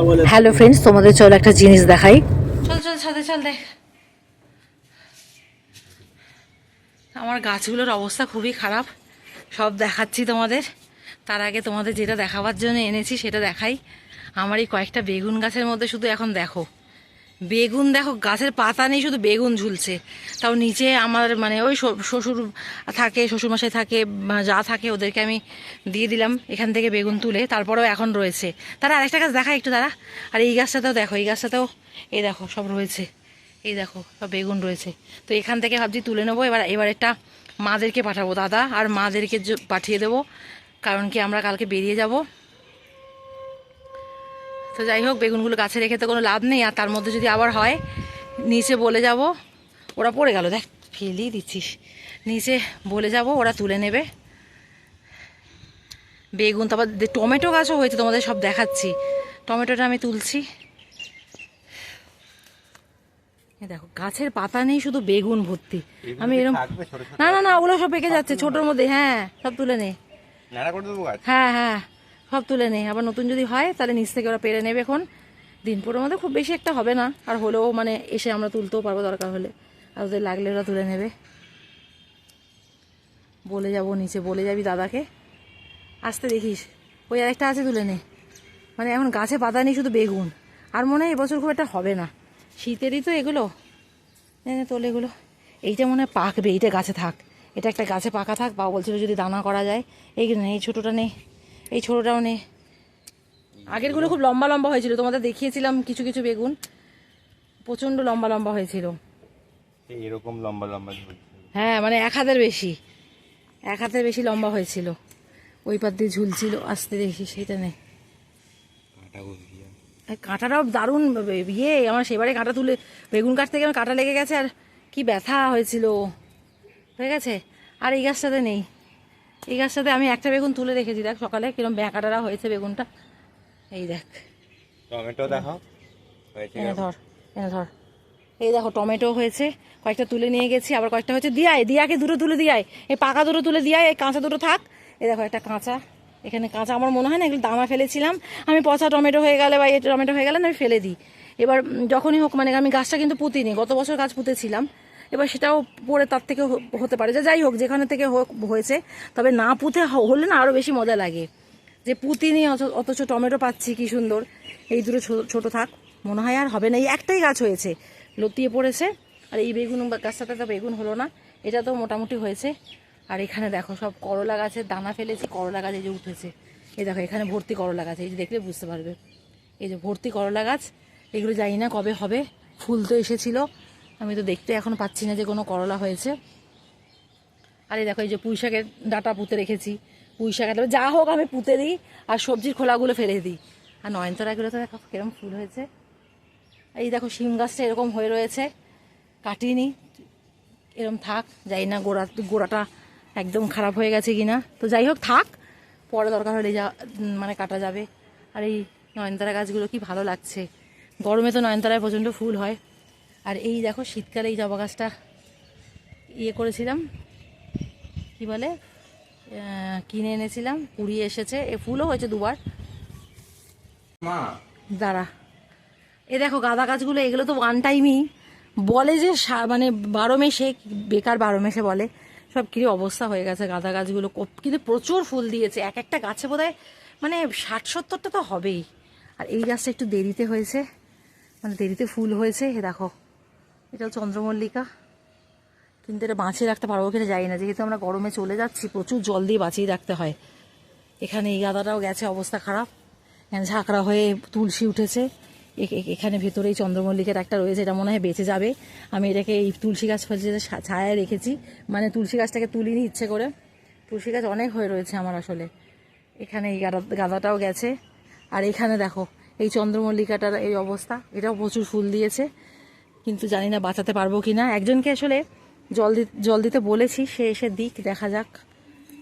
Hello friends তোমাদের চলো একটা জিনিস দেখাই। চল চল সাথে চল দেখ। আমার গাছগুলোর অবস্থা খুবই খারাপ। সব দেখাচ্ছি তোমাদের। তার আগে তোমাদের যেটা দেখাবার জন্য এনেছি সেটা দেখাই। আমার এই কয়েকটা বেগুন গাছের মধ্যে শুধু এখন দেখো। বেগুন দেখো, গাছের পাতা নেই, শুধু বেগুন ঝুলছে। তাও নিচে আমার মানে ওই শ্বশুর থাকে, শ্বশুরমশাই থাকে যা থাকে ওদেরকে আমি দিয়ে দিলাম এখান থেকে বেগুন তুলে, তারপরেও এখন রয়েছে। তারা আরেকটা গাছ দেখা একটু দাঁড়া। আর এই গাছটাতেও দেখো, এই গাছটাতেও এই দেখো, সব রয়েছে। এই দেখো, সব বেগুন রয়েছে। তো এখান থেকে ভাবছি তুলে নেব, এবার এবার একটা মাদেরকে পাঠাবো, দাদা আর মাদেরকে পাঠিয়ে দেবো। কারণ কি আমরা কালকে বেরিয়ে যাব। তো যাই হোক বেগুনগুলো গাছে রেখে তো কোনো লাভ নেই আর তার মধ্যে যদি আবার হয় নিচে বলে যাব। ওরা পড়ে গেল দেখ ফেলিয়ে দিচ্ছিস। নিচে বলে যাব ওরা তুলে নেবে। বেগুন তারপর টমেটো গাছও হয়েছে তোমাদের সব দেখাচ্ছি। টমেটোটা আমি তুলছি। দেখো গাছের পাতা নেই শুধু বেগুন ভর্তি। আমি এরকম না না না ওগুলো সব পেকে যাচ্ছে ছোটোর মধ্যে হ্যাঁ সব তুলে নে। হ্যাঁ হ্যাঁ। সব তুলে নেই। আবার নতুন যদি হয়, তাহলে নিচ থেকে ওরা পেরে নেবে এখন। দিনপুরের মধ্যে খুব বেশি একটা হবে না। আর হলেও মানে এসে আমরা তুলতেও পারব দরকার হলে। আর ওদের লাগলে ওরা তুলে নেবে। বলে যাব নিচে, বলে যাবি দাদাকে। আসতে দেখিস। ওই আরেকটা আছে তুলে নে। মানে এখন গাছে পাতা নেই, শুধু বেগুন। আর মনে হয় এবছর খুব একটা হবে না। শীতেরই তো এগুলো। নে তোল এগুলো। এইটা মনে হয় পাকবে, এইটা গাছে থাক। এটা একটা গাছে পাকা থাক বা বলছিল যদি দানা করা যায়। এই এই ছোটোটা নেই এই ছোটোটাও নেই আগেরগুলো খুব লম্বা লম্বা হয়েছিল তোমাদের দেখিয়েছিলাম কিছু কিছু বেগুন। প্রচণ্ড লম্বা লম্বা হয়েছিল। এই এরকম লম্বা লম্বা হ্যাঁ মানে এক হাতের বেশি। এক হাতের বেশি লম্বা হয়েছিল। ওই পাত দিয়ে ঝুলছিল আসতে দেখি সেটা নেই। কাঁটাটাও দারুণ ইয়ে আমার সেবারে কাঁটা তুলে বেগুন কাটতে থেকে আমার কাঁটা লেগে গেছে আর কি ব্যথা হয়েছিল। হয়ে গেছে? আর এই গাছটাতে নেই। এই গাছটাতে আমি একটা বেগুন তুলে রেখেছি দেখ সকালে কিরম ব্যাকাটারা হয়েছে বেগুনটা। এই দেখ। টমেটো দেখো এনে ধর এনে ধর। এই দেখো টমেটো হয়েছে কয়েকটা তুলে নিয়ে গেছি আবার কয়েকটা হয়েছে দিয়াই। দিয়াকে দুটো তুলে দিয়াই এই পাকা দুটো তুলে দিয়াই এই কাঁচা দুটো থাক। এই দেখো একটা কাঁচা। এখানে কাঁচা আমার মনে হয় না এগুলো দামা ফেলেছিলাম। আমি পচা টমেটো হয়ে গেলে বা এই টমেটো হয়ে গেলে আমি ফেলে দিই। এবার যখনই হোক মানে আমি গাছটা কিন্তু পুঁতিনি গত বছর গাছ পুঁতেছিলাম। এবার সেটাও পরে তার থেকে হতে পারে। যে যাই হোক, যেখানে থেকে হোক হয়েছে, তবে না পুঁতে হলে না আরও বেশি মজা লাগে। যে পুঁতিনি অথ- অথচ টমেটো পাচ্ছি, কি সুন্দর। এই দুটো ছোট থাক, মনে হয় আর হবে না। এই একটাই গাছ হয়েছে, লতিয়ে পড়েছে। আর এই বেগুন গাছটাতে তো বেগুন হলো না, এটা তো মোটামুটি হয়েছে। আর এখানে দেখো, সব করলা গাছের দানা ফেলেছি, করলা গাছ এই যে উঠেছে। এই দেখো, এখানে ভর্তি করলা গাছ, এই যে দেখলে বুঝতে পারবে। এই যে ভর্তি করলা গাছ, এগুলো জানি না কবে হবে, ফুল তো এসেছিল। আমি তো দেখতে এখন পাচ্ছি না যে কোনো করলা হয়েছে। আর এই দেখো, এই যে পুঁই শাকের ডাটা পুঁতে রেখেছি। পুঁই শাকের যা হোক আমি পুঁতে দিই, আর সবজির খোলাগুলো ফেলে দিই। আর নয়নতারাগুলো তো দেখো কিরম ফুল হয়েছে। এই দেখো, শিম গাছটা এরকম হয়ে রয়েছে। কাটিনি এরকম থাক যাই না গোড়া গোড়াটা একদম খারাপ হয়ে গেছে কিনা। তো যাই হোক, থাক, পরে দরকার হলে যা মানে কাটা যাবে। আর এই নয়নতারা গাছগুলো কি ভালো লাগছে। গরমে তো নয়নতারায় প্রচণ্ড ফুল হয়। আর এই দেখো শীতকালে এই জবা গাছটা ইয়ে করেছিলাম কি বলে কিনে এনেছিলাম কুড়িয়ে এসেছে। এ ফুলও হয়েছে দুবার। মা। দাঁড়া। এ দেখো গাঁদা গাছগুলো এগুলো তো ওয়ান টাইমই বলে যে মানে বারো মেশে বেকার বারো মেশে বলে। সব কি অবস্থা হয়ে গেছে গাঁদা গাছগুলো। কিন্তু প্রচুর ফুল দিয়েছে। এক একটা গাছে বোধহয় মানে ষাট সত্তরটা তো হবেই। আর এই গাছটা একটু দেরিতে হয়েছে। মানে দেরিতে ফুল হয়েছে এ দেখো। এটা চন্দ্রমল্লিকা। কিন্তু এটা বাঁচিয়ে রাখতে পারব কিনা জানি না। যেহেতু আমরা গরমে চলে যাচ্ছি, প্রচুর জল দিয়ে বাঁচিয়ে রাখতে হয়। এখানে এই গাদাটাও গেছে, অবস্থা খারাপ। এখানে ঝাঁকড়া হয়ে তুলসী উঠেছে। এখানে ভেতরে এই চন্দ্রমল্লিকের একটা রয়েছে, এটা মনে হয় বেঁচে যাবে। আমি এটাকে এই তুলসী গাছ ফেলছে ছায়ায় রেখেছি। মানে তুলসী গাছটাকে তুলিনি ইচ্ছে করে। তুলসী গাছ অনেক হয়ে রয়েছে আমার আসলে। এখানে এই গাদা, গাদাটাও গেছে। আর এখানে দেখো, এই চন্দ্রমল্লিকাটার এই অবস্থা। এটাও প্রচুর ফুল দিয়েছে। কিন্তু জানি না বাঁচাতে পারব কি না একজনকে আসলে জল দি জল দিতে বলেছি সে এসে দিক দেখা যাক।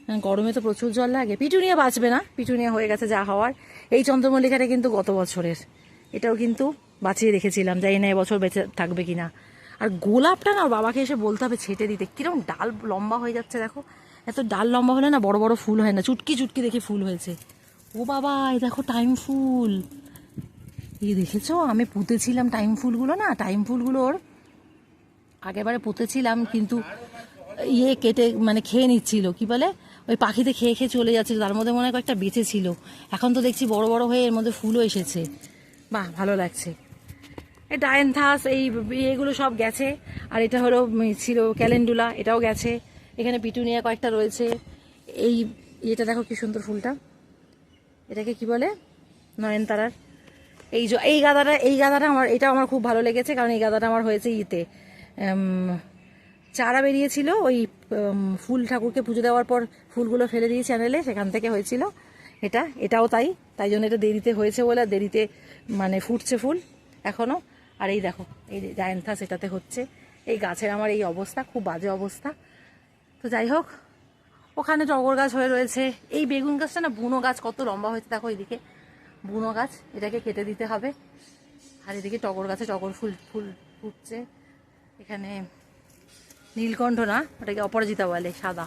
হ্যাঁ, গরমে তো প্রচুর জল লাগে। পিটুনিয়া বাঁচবে না পিটুনিয়া হয়ে গেছে যা হওয়ার। এই চন্দ্রমল্লিকাটা কিন্তু গত বছরের। এটাও কিন্তু বাঁচিয়ে রেখেছিলাম জানি না এবছর বেঁচে থাকবে কিনা। আর গোলাপটা না বাবাকে এসে বলতে হবে ছেটে দিতে। কীরকম ডাল লম্বা হয়ে যাচ্ছে দেখো। এত ডাল লম্বা হলে না বড় বড় ফুল হয় না। চুটকি চুটকি দেখি ফুল হয়েছে। ও বাবা দেখো টাইম ফুল এই দেখেছ? আমি পুঁতেছিলাম টাইম ফুলগুলো না, টাইম ফুলগুলোর আগেরবারে পুঁতেছিলাম, কিন্তু ইয়ে কেটে মানে খেয়ে নিচ্ছিল, কি বলে? ওই পাখিতে খেয়ে খেয়ে চলে যাচ্ছিল, তার মধ্যে মনে হয় কয়েকটা বেঁচে ছিল এখন তো দেখছি বড় বড় হয়ে এর মধ্যে ফুলও এসেছে। বাহ, ভালো লাগছে। এই ডায়েনথাস এই এগুলো সব গেছে। আর এটা হলো ছিল ক্যালেন্ডুলা, এটাও গেছে। এখানে পিটুনিয়া কয়েকটা রয়েছে। এই এটা দেখো কি সুন্দর ফুলটা। এটাকে কি বলে? নয়নতারার। এই এই গাদাটা এই গাদাটা আমার এটা আমার খুব ভালো লেগেছে, কারণ এই গাদাটা আমার হয়েছে ইতে। চারা বেরিয়েছিল, ওই ফুল ঠাকুরকে পুজো দেওয়ার পর ফুলগুলো ফেলে দিয়ে চ্যানেলে সেখান থেকে হয়েছিল এটা, এটাও তাই তাই জন্য এটা দেরিতে হয়েছে বলে দেরিতে মানে ফুটছে ফুল এখনও আর এই দেখো, এই জায়ন্থাস এটাতে হচ্ছে। এই গাছের আমার এই অবস্থা, খুব বাজে অবস্থা। তো যাই হোক, ওখানে টগর গাছ হয়ে রয়েছে। এই বেগুন গাছটা না, বুনো গাছ কত লম্বা হয়েছে, দেখো এইদিকে। বুনো গাছ, এটাকে কেটে দিতে হবে। আর এদিকে টগর গাছে টগর ফুল ফুল ফুটছে। এখানে নীলকণ্ঠ না, ওটাকে অপরাজিতা বলে, সাদা।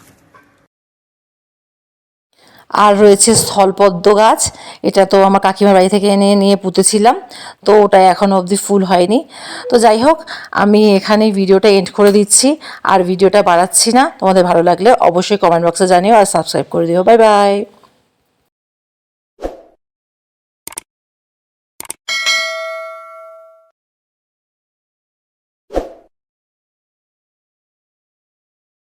আর রয়েছে স্থলপদ্ম গাছ, এটা তো আমার কাকিমার বাড়ি থেকে এনে নিয়ে পুঁতেছিলাম, তো ওটা এখনও অবধি ফুল হয়নি। তো যাই হোক, আমি এখানে ভিডিওটা এন্ড করে দিচ্ছি, আর ভিডিওটা বাড়াচ্ছি না। তোমাদের ভালো লাগলে অবশ্যই কমেন্ট বক্সে জানিও আর সাবস্ক্রাইব করে দিও। Bye bye